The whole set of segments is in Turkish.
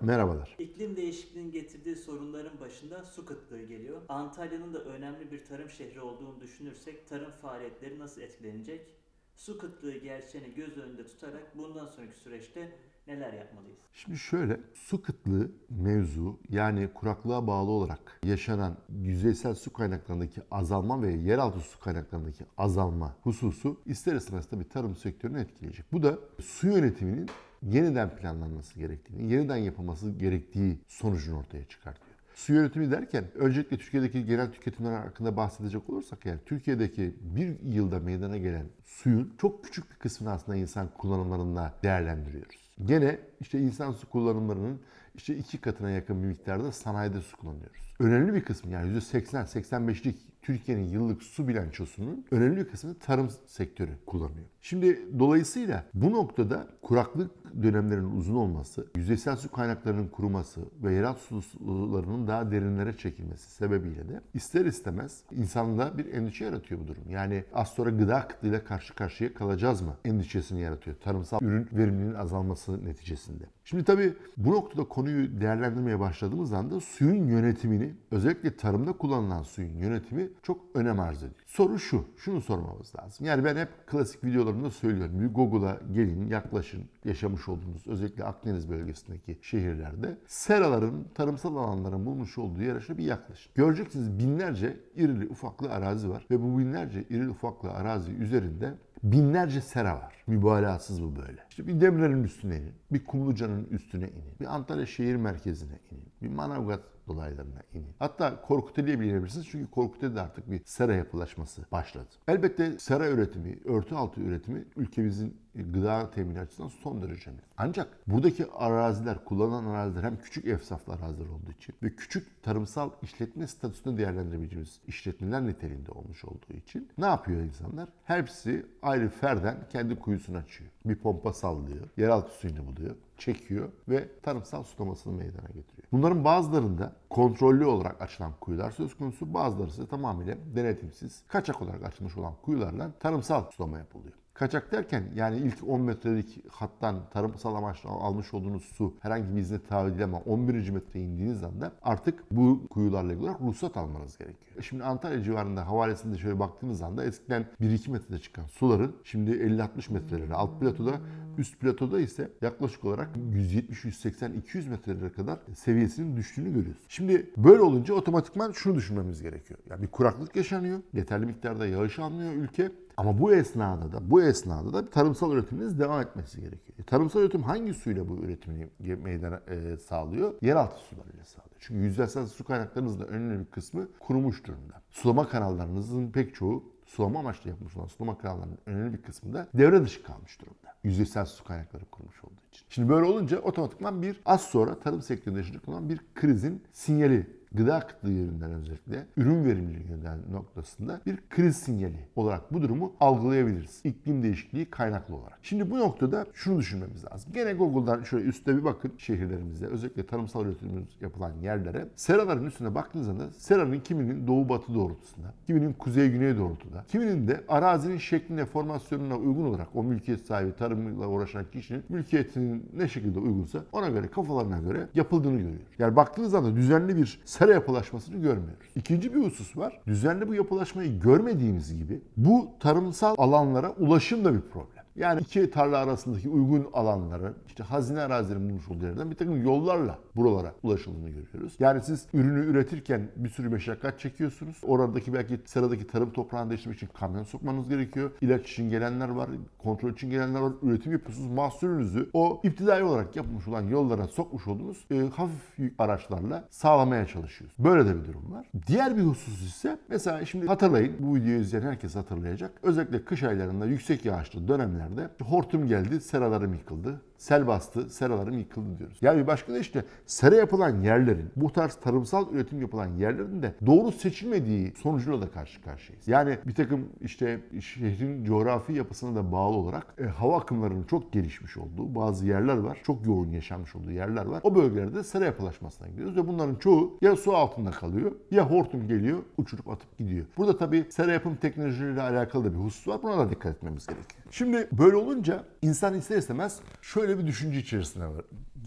Merhabalar. İklim değişikliğinin getirdiği sorunların başında su kıtlığı geliyor. Antalya'nın da önemli bir tarım şehri olduğunu düşünürsek tarım faaliyetleri nasıl etkilenecek? Su kıtlığı gerçeğini göz önünde tutarak bundan sonraki süreçte neler yapmalıyız? Şimdi şöyle su kıtlığı mevzu yani kuraklığa bağlı olarak yaşanan yüzeysel su kaynaklarındaki azalma ve yeraltı su kaynaklarındaki azalma hususu ister istemez tabii tarım sektörünü etkileyecek. Bu da su yönetiminin yeniden planlanması gerektiğini, yeniden yapılması gerektiği sonucunu ortaya çıkartıyor. Su yönetimi derken öncelikle Türkiye'deki genel tüketimler hakkında bahsedecek olursak yani Türkiye'deki bir yılda meydana gelen suyun çok küçük bir kısmını aslında insan kullanımlarında değerlendiriyoruz. Gene işte insan su kullanımlarının işte iki katına yakın bir miktarda sanayide su kullanıyoruz. Önemli bir kısmı yani %80-85'lik Türkiye'nin yıllık su bilançosunun önemli bir kısmını tarım sektörü kullanıyor. Şimdi dolayısıyla bu noktada kuraklık dönemlerinin uzun olması, yüzeysel su kaynaklarının kuruması ve yeraltı sularının daha derinlere çekilmesi sebebiyle de ister istemez insanda bir endişe yaratıyor bu durum. Yani az sonra gıda kıtlığıyla karşı karşıya kalacağız mı endişesini yaratıyor. Tarımsal ürün verimliliğinin azalması neticesinde. Şimdi tabii bu noktada konuyu değerlendirmeye başladığımız anda suyun yönetimini, özellikle tarımda kullanılan suyun yönetimi çok önem arz ediyor. Soru şu, şunu sormamız lazım. Yani ben hep klasik videolarımda söylüyorum. Bir Google'a gelin, yaklaşın yaşamış olduğunuz özellikle Akdeniz bölgesindeki şehirlerde seraların, tarımsal alanların bulmuş olduğu yere bir yaklaşın. Göreceksiniz binlerce irili ufaklı arazi var ve bu binlerce irili ufaklı arazi üzerinde binlerce sera var. Mübalağasız bu böyle. İşte bir Demirel'in üstüne inin, bir Kumluca'nın üstüne inin, bir Antalya şehir merkezine inin, bir Manavgat dolaylarına inin. Hatta Korkuteli'ye bile inebilirsiniz çünkü Korkuteli'de artık bir sera yapılaşması başladı. Elbette sera üretimi, örtü altı üretimi ülkemizin gıda temini açısından son derece önemli. Ancak buradaki araziler, kullanılan araziler hem küçük efsaflı araziler olduğu için ve küçük tarımsal işletme statüsünde değerlendirebileceğimiz işletmeler niteliğinde olmuş olduğu için ne yapıyor insanlar? Hepsi ayrı ferden kendi kuyusunu açıyor. Bir pompa sallıyor, yeraltı suyunu buluyor, çekiyor ve tarımsal sulamasını meydana getiriyor. Bunların bazılarında kontrollü olarak açılan kuyular söz konusu, bazıları ise tamamıyla denetimsiz, kaçak olarak açılmış olan kuyularla tarımsal sulama yapılıyor. Kaçak derken yani ilk 10 metrelik hattan tarımsal amaçla almış olduğunuz su herhangi bir izne tabi değil ama 11. metreye indiğiniz anda artık bu kuyularla ilgili olarak ruhsat almanız gerekiyor. Şimdi Antalya civarında havalesinde şöyle baktığınız anda eskiden 1-2 metrede çıkan suların şimdi 50-60 metrelere alt platoda üst platoda ise yaklaşık olarak 170, 180, 200 metrelere kadar seviyesinin düştüğünü görüyoruz. Şimdi böyle olunca otomatikman şunu düşünmemiz gerekiyor. Yani bir kuraklık yaşanıyor. Yeterli miktarda yağış almıyor ülke. Ama bu esnada da bu esnada da tarımsal üretiminiz devam etmesi gerekiyor. E, tarımsal üretim hangi suyla bu üretimini meydana e, sağlıyor? Yeraltı sularıyla sağlıyor. Çünkü yüzeysel su kaynaklarınızın önemli bir kısmı kurumuş durumda. Sulama kanallarınızın pek çoğu sulama amaçlı yapmış olan sulama kanallarının önemli bir kısmı da devre dışı kalmış durumda. Yüzeysel su kaynakları kurmuş olduğu için. Şimdi böyle olunca otomatikman bir az sonra tarım sektöründe yaşayacak olan bir krizin sinyali gıda kıtlığı yönünden özellikle ürün verimliliği yönünden noktasında bir kriz sinyali olarak bu durumu algılayabiliriz. İklim değişikliği kaynaklı olarak. Şimdi bu noktada şunu düşünmemiz lazım. Gene Google'dan şöyle üstte bir bakın şehirlerimizde özellikle tarımsal üretimimiz yapılan yerlere. Seraların üstüne baktığınızda seranın kiminin doğu batı doğrultusunda, kiminin kuzey güney doğrultuda, kiminin de arazinin şekline, formasyonuna uygun olarak o mülkiyet sahibi tarımla uğraşan kişinin mülkiyetinin ne şekilde uygunsa ona göre kafalarına göre yapıldığını görüyoruz. Yani baktığınız zaman düzenli bir sera yapılaşmasını görmüyoruz. İkinci bir husus var. Düzenli bu yapılaşmayı görmediğimiz gibi bu tarımsal alanlara ulaşım da bir problem. Yani iki tarla arasındaki uygun alanların işte hazine arazilerin bulmuş olduğu yerden bir takım yollarla buralara ulaşıldığını görüyoruz. Yani siz ürünü üretirken bir sürü meşakkat çekiyorsunuz. Oradaki belki sıradaki tarım toprağını değiştirmek için kamyon sokmanız gerekiyor. İlaç için gelenler var, kontrol için gelenler var. Üretim yapıyorsunuz. Mahsulünüzü o iptidai olarak yapılmış olan yollara sokmuş olduğunuz e, hafif yük araçlarla sağlamaya çalışıyoruz. Böyle de bir durum var. Diğer bir husus ise mesela şimdi hatırlayın bu videoyu izleyen herkes hatırlayacak. Özellikle kış aylarında yüksek yağışlı dönemlerde hortum geldi, seralarım yıkıldı. Sel bastı, seralarım yıkıldı diyoruz. Yani bir başka da işte sera yapılan yerlerin, bu tarz tarımsal üretim yapılan yerlerin de doğru seçilmediği sonucuyla da karşı karşıyayız. Yani bir takım işte şehrin coğrafi yapısına da bağlı olarak e, hava akımlarının çok gelişmiş olduğu bazı yerler var. Çok yoğun yaşanmış olduğu yerler var. O bölgelerde sera yapılaşmasına gidiyoruz ve bunların çoğu ya su altında kalıyor ya hortum geliyor uçurup atıp gidiyor. Burada tabii sera yapım teknolojileriyle alakalı da bir husus var. Buna da dikkat etmemiz gerekiyor. Şimdi böyle olunca insan ister istemez şöyle bir düşünce içerisine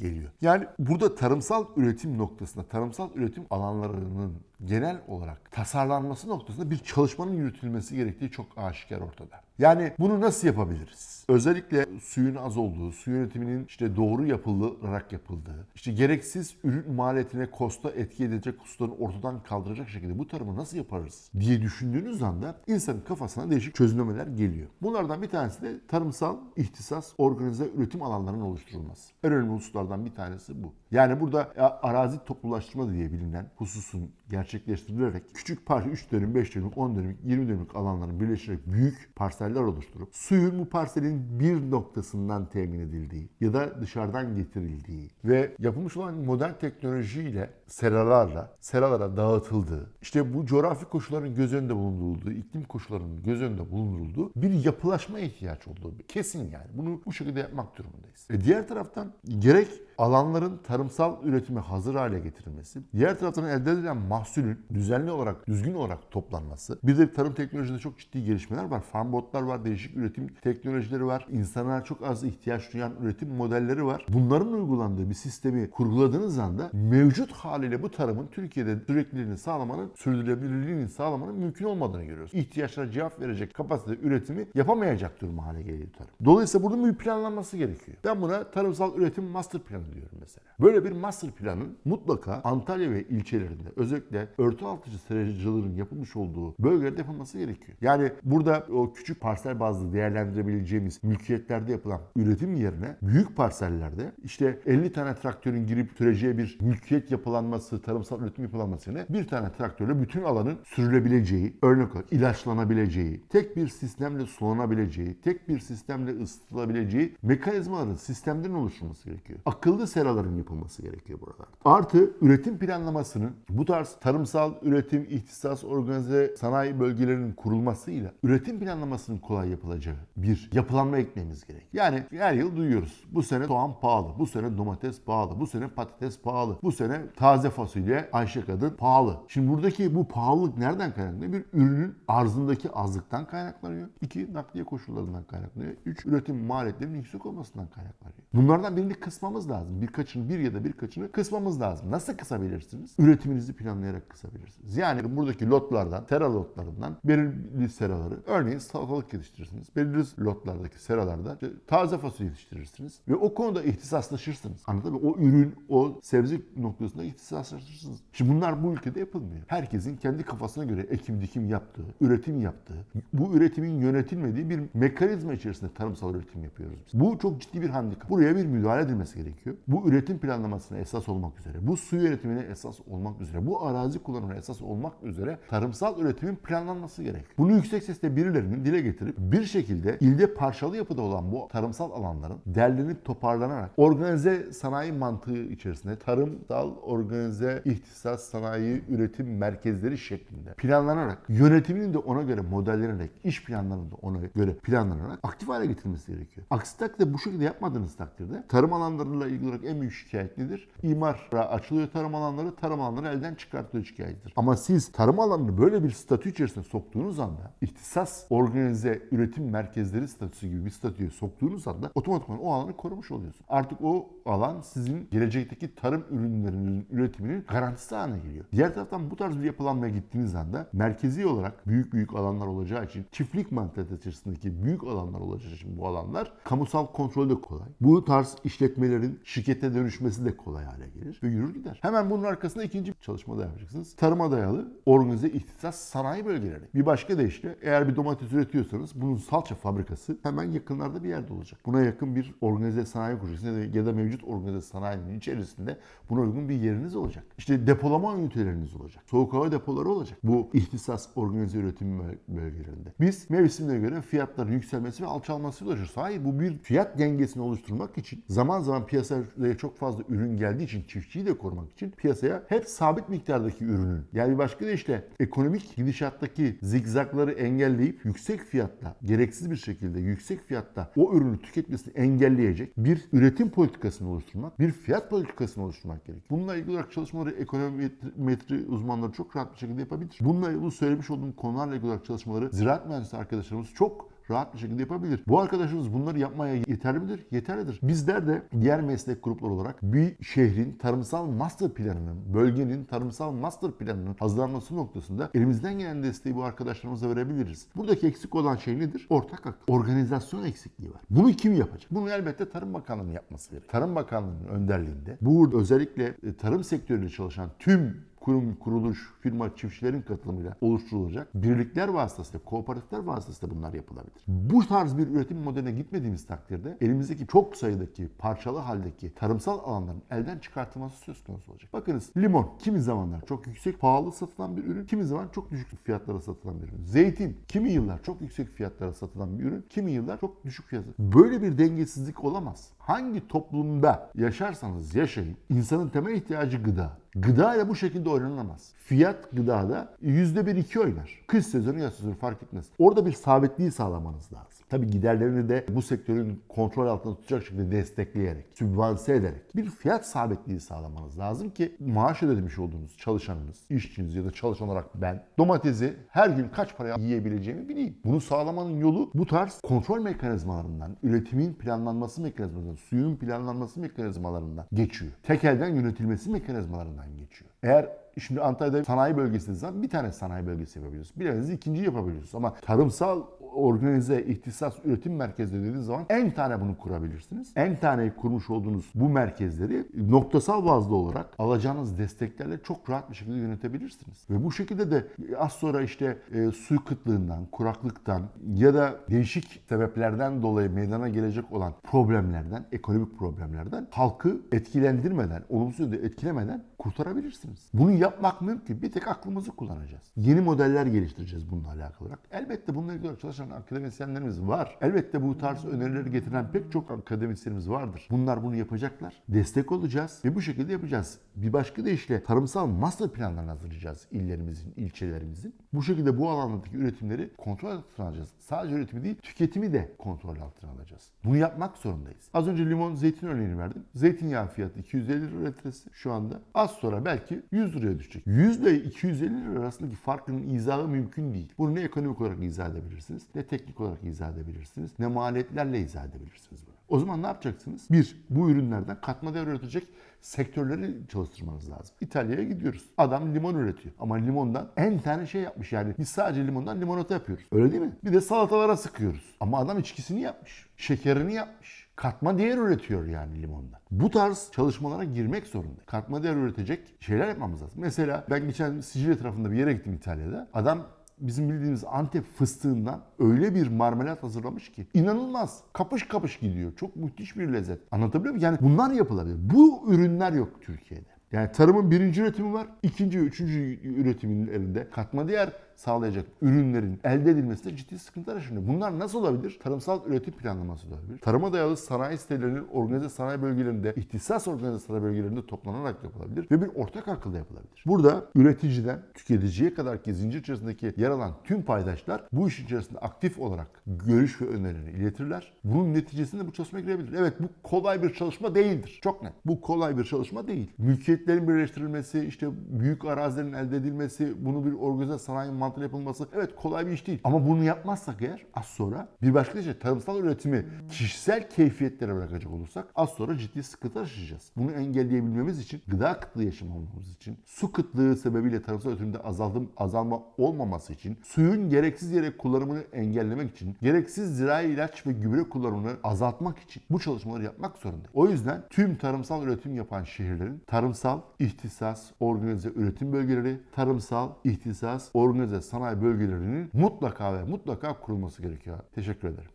geliyor. Yani burada tarımsal üretim noktasında, tarımsal üretim alanlarının genel olarak tasarlanması noktasında bir çalışmanın yürütülmesi gerektiği çok aşikar ortada. Yani bunu nasıl yapabiliriz? Özellikle suyun az olduğu, su yönetiminin işte doğru yapılarak yapıldığı, işte gereksiz ürün maliyetine, kosta etki edecek hususların ortadan kaldıracak şekilde bu tarımı nasıl yaparız diye düşündüğünüz anda insanın kafasına değişik çözümlemeler geliyor. Bunlardan bir tanesi de tarımsal ihtisas, organize üretim alanlarının oluşturulması. En önemli hususlardan bir tanesi bu. Yani burada arazi toplulaştırma diye bilinen hususun gerçekleştirilerek küçük parça 3 dönüm, 5 dönüm, 10 dönüm, 20 dönümlük alanların birleştirerek büyük parseller oluşturup suyun bu parselin bir noktasından temin edildiği ya da dışarıdan getirildiği ve yapılmış olan modern teknolojiyle seralarla seralara dağıtıldığı işte bu coğrafi koşulların göz önünde bulundurulduğu, iklim koşullarının göz önünde bulundurulduğu bir yapılaşma ihtiyaç olduğu kesin yani. Bunu bu şekilde yapmak durumundayız. E diğer taraftan gerek truth alanların tarımsal üretime hazır hale getirilmesi, diğer taraftan elde edilen mahsulün düzenli olarak, düzgün olarak toplanması. Bir de tarım teknolojisinde çok ciddi gelişmeler var. Farm botlar var, değişik üretim teknolojileri var. İnsanlara çok az ihtiyaç duyan üretim modelleri var. Bunların uygulandığı bir sistemi kurguladığınız anda mevcut haliyle bu tarımın Türkiye'de sürekliliğini sağlamanın, sürdürülebilirliğini sağlamanın mümkün olmadığını görüyoruz. İhtiyaçlara cevap verecek kapasite üretimi yapamayacak durum hale geliyor tarım. Dolayısıyla burada bir planlanması gerekiyor. Ben buna tarımsal üretim master planı diyorum mesela. Böyle bir master planın mutlaka Antalya ve ilçelerinde özellikle örtü altıcı seracılığın yapılmış olduğu bölgelerde yapılması gerekiyor. Yani burada o küçük parsel bazlı değerlendirebileceğimiz mülkiyetlerde yapılan üretim yerine büyük parsellerde işte 50 tane traktörün girip süreceği bir mülkiyet yapılanması, tarımsal üretim yapılanması yerine bir tane traktörle bütün alanın sürülebileceği, örnek olarak ilaçlanabileceği, tek bir sistemle sulanabileceği, tek bir sistemle ısıtılabileceği mekanizmaların, sistemlerin oluşturulması gerekiyor. Akıllı seraların yapılması gerekiyor burada. Artı üretim planlamasının bu tarz tarımsal üretim, ihtisas, organize sanayi bölgelerinin kurulmasıyla üretim planlamasının kolay yapılacağı bir yapılanma eklememiz gerek. Yani her yıl duyuyoruz. Bu sene soğan pahalı, bu sene domates pahalı, bu sene patates pahalı, bu sene taze fasulye Ayşe kadın pahalı. Şimdi buradaki bu pahalılık nereden kaynaklanıyor? Bir ürünün arzındaki azlıktan kaynaklanıyor. İki nakliye koşullarından kaynaklanıyor. Üç üretim maliyetlerinin yüksek olmasından kaynaklanıyor. Bunlardan birini kısmamız lazım. Birkaçını bir ya da birkaçını kısmamız lazım. Nasıl kısabilirsiniz? Üretiminizi planlayarak kısabilirsiniz. Yani buradaki lotlardan, sera lotlarından belirli seraları, örneğin salatalık yetiştirirsiniz. Belirli lotlardaki seralarda işte taze fasulye yetiştirirsiniz. Ve o konuda ihtisaslaşırsınız. Anladın mı? O ürün, o sebze noktasında ihtisaslaşırsınız. Şimdi bunlar bu ülkede yapılmıyor. Herkesin kendi kafasına göre ekim dikim yaptığı, üretim yaptığı, bu üretimin yönetilmediği bir mekanizma içerisinde tarımsal üretim yapıyoruz biz. Bu çok ciddi bir handikap. Buraya bir müdahale edilmesi gerekiyor. Bu üretim planlamasına esas olmak üzere, bu su yönetimine esas olmak üzere, bu arazi kullanımına esas olmak üzere tarımsal üretimin planlanması gerek. Bunu yüksek sesle birilerinin dile getirip bir şekilde ilde parçalı yapıda olan bu tarımsal alanların derlenip toparlanarak organize sanayi mantığı içerisinde tarımsal organize ihtisas sanayi üretim merkezleri şeklinde planlanarak yönetiminin de ona göre modellenerek iş planlarının da ona göre planlanarak aktif hale getirilmesi gerekiyor. Aksi takdirde bu şekilde yapmadığınız takdirde tarım alanlarıyla ilgili olarak en büyük şikayet nedir? İmara açılıyor tarım alanları, tarım alanları elden çıkartılıyor şikayetidir. Ama siz tarım alanını böyle bir statü içerisine soktuğunuz anda ihtisas organize üretim merkezleri statüsü gibi bir statüye soktuğunuz anda otomatikman o alanı korumuş oluyorsun. Artık o alan sizin gelecekteki tarım ürünlerinin üretiminin garantisi haline geliyor. Diğer taraftan bu tarz bir yapılanmaya gittiğiniz anda merkezi olarak büyük büyük alanlar olacağı için çiftlik mantalitesi içerisindeki büyük alanlar olacağı için bu alanlar kamusal kontrol de kolay. Bu tarz işletmelerin şirkete dönüşmesi de kolay hale gelir ve yürür gider. Hemen bunun arkasında ikinci bir çalışma da yapacaksınız. Tarıma dayalı organize ihtisas sanayi bölgeleri. Bir başka deyişle eğer bir domates üretiyorsanız bunun salça fabrikası hemen yakınlarda bir yerde olacak. Buna yakın bir organize sanayi kuracaksınız ya da- mevcut organize sanayinin içerisinde buna uygun bir yeriniz olacak. İşte depolama üniteleriniz olacak. Soğuk hava depoları olacak. Bu ihtisas organize üretim böl- bölgelerinde. Biz mevsimine göre fiyatların yükselmesi ve alçalmasıyla uğraşıyoruz. Hayır bu bir fiyat dengesini oluşturmak için zaman zaman piyasaya çok fazla ürün geldiği için çiftçiyi de korumak için piyasaya hep sabit miktardaki ürünün yani bir başka deyişle ekonomik gidişattaki zigzagları engelleyip yüksek fiyatla gereksiz bir şekilde yüksek fiyatta o ürünü tüketmesini engelleyecek bir üretim politikasını oluşturmak, bir fiyat politikasını oluşturmak gerekiyor. Bununla ilgili olarak çalışmaları ekonometri uzmanları çok rahat bir şekilde yapabilir. Bununla bu söylemiş olduğum konularla ilgili olarak çalışmaları ziraat mühendisi arkadaşlarımız çok rahat bir şekilde yapabilir. Bu arkadaşımız bunları yapmaya yeterli midir? Yeterlidir. Bizler de diğer meslek grupları olarak bir şehrin tarımsal master planının, bölgenin tarımsal master planının hazırlanması noktasında elimizden gelen desteği bu arkadaşlarımıza verebiliriz. Buradaki eksik olan şey nedir? Ortak akıl. Organizasyon eksikliği var. Bunu kim yapacak? Bunu elbette Tarım Bakanlığı'nın yapması gerekiyor. Tarım Bakanlığı'nın önderliğinde bu özellikle e, tarım sektörüyle çalışan tüm kurum, kuruluş, firma, çiftçilerin katılımıyla oluşturulacak birlikler vasıtasıyla, kooperatifler vasıtasıyla bunlar yapılabilir. Bu tarz bir üretim modeline gitmediğimiz takdirde elimizdeki çok sayıdaki parçalı haldeki tarımsal alanların elden çıkartılması söz konusu olacak. Bakınız limon kimi zamanlar çok yüksek pahalı satılan bir ürün, kimi zaman çok düşük fiyatlara satılan bir ürün. Zeytin kimi yıllar çok yüksek fiyatlara satılan bir ürün, kimi yıllar çok düşük fiyatlara. Böyle bir dengesizlik olamaz. Hangi toplumda yaşarsanız yaşayın, insanın temel ihtiyacı gıda. Gıda ile bu şekilde oynanamaz. Fiyat gıdada yüzde bir iki oynar. Kış sezonu yaz sezonu fark etmez. Orada bir sabitliği sağlamanız lazım. Tabi giderlerini de bu sektörün kontrol altında tutacak şekilde destekleyerek, sübvanse ederek bir fiyat sabitliği sağlamanız lazım ki maaş ödemiş olduğunuz çalışanınız, işçiniz ya da çalışan olarak ben domatesi her gün kaç paraya yiyebileceğimi bileyim. Bunu sağlamanın yolu bu tarz kontrol mekanizmalarından, üretimin planlanması mekanizmalarından, suyun planlanması mekanizmalarından geçiyor. Tek elden yönetilmesi mekanizmalarından geçiyor. Eğer Şimdi Antalya'da sanayi bölgesi zaman bir tane sanayi bölgesi yapabiliyorsunuz. Bilemediniz ikinciyi yapabiliyorsunuz. Ama tarımsal organize ihtisas üretim merkezleri dediğiniz zaman en tane bunu kurabilirsiniz. En tane kurmuş olduğunuz bu merkezleri noktasal bazda olarak alacağınız desteklerle çok rahat bir şekilde yönetebilirsiniz. Ve bu şekilde de az sonra işte e, su kıtlığından, kuraklıktan ya da değişik sebeplerden dolayı meydana gelecek olan problemlerden, ekonomik problemlerden halkı etkilendirmeden, olumsuz etkilemeden kurtarabilirsiniz. Bunu yapmak mümkün. Bir tek aklımızı kullanacağız. Yeni modeller geliştireceğiz bununla alakalı olarak. Elbette bununla ilgili olarak çalışan akademisyenlerimiz var. Elbette bu tarz önerileri getiren pek çok akademisyenimiz vardır. Bunlar bunu yapacaklar. Destek olacağız ve bu şekilde yapacağız. Bir başka deyişle tarımsal master planlarını hazırlayacağız illerimizin, ilçelerimizin. Bu şekilde bu alandaki üretimleri kontrol altına alacağız. Sadece üretimi değil, tüketimi de kontrol altına alacağız. Bunu yapmak zorundayız. Az önce limon, zeytin örneğini verdim. Zeytinyağı fiyatı 250 lira litresi şu anda. Az sonra belki 100 liraya düşecek. 100 ile 250 lira arasındaki farkın izahı mümkün değil. Bunu ne ekonomik olarak izah edebilirsiniz, ne teknik olarak izah edebilirsiniz, ne maliyetlerle izah edebilirsiniz bunu. O zaman ne yapacaksınız? Bir, bu ürünlerden katma değer üretecek sektörleri çalıştırmanız lazım. İtalya'ya gidiyoruz. Adam limon üretiyor. Ama limondan en tane şey yapmış yani. Biz sadece limondan limonata yapıyoruz. Öyle değil mi? Bir de salatalara sıkıyoruz. Ama adam içkisini yapmış. Şekerini yapmış. Katma değer üretiyor yani limondan. Bu tarz çalışmalara girmek zorunda. Katma değer üretecek şeyler yapmamız lazım. Mesela ben geçen Sicilya tarafında bir yere gittim İtalya'da. Adam bizim bildiğimiz Antep fıstığından öyle bir marmelat hazırlamış ki inanılmaz. Kapış kapış gidiyor. Çok müthiş bir lezzet. Anlatabiliyor muyum? Yani bunlar yapılabilir. Bu ürünler yok Türkiye'de. Yani tarımın birinci üretimi var. ikinci ve üçüncü üretimin elinde katma değer sağlayacak ürünlerin elde edilmesinde ciddi sıkıntılar yaşanıyor. Bunlar nasıl olabilir? Tarımsal üretim planlaması olabilir. Tarıma dayalı sanayi sitelerinin organize sanayi bölgelerinde, ihtisas organize sanayi bölgelerinde toplanarak yapılabilir ve bir ortak akılda yapılabilir. Burada üreticiden tüketiciye kadar ki zincir içerisindeki yer alan tüm paydaşlar bu iş içerisinde aktif olarak görüş ve önerilerini iletirler. Bunun neticesinde bu çalışma girebilir. Evet bu kolay bir çalışma değildir. Çok net. Bu kolay bir çalışma değil. Mülkiyetlerin birleştirilmesi, işte büyük arazilerin elde edilmesi, bunu bir organize sanayi mantığıyla yapılması evet kolay bir iş değil. Ama bunu yapmazsak eğer az sonra bir başka şey tarımsal üretimi kişisel keyfiyetlere bırakacak olursak az sonra ciddi sıkıntı yaşayacağız. Bunu engelleyebilmemiz için gıda kıtlığı yaşamamamız için su kıtlığı sebebiyle tarımsal üretimde azaldım, azalma olmaması için suyun gereksiz yere kullanımını engellemek için gereksiz zirai ilaç ve gübre kullanımını azaltmak için bu çalışmaları yapmak zorunda. O yüzden tüm tarımsal üretim yapan şehirlerin tarımsal ihtisas organize üretim bölgeleri, tarımsal ihtisas organize sanayi bölgelerinin mutlaka ve mutlaka kurulması gerekiyor. Teşekkür ederim.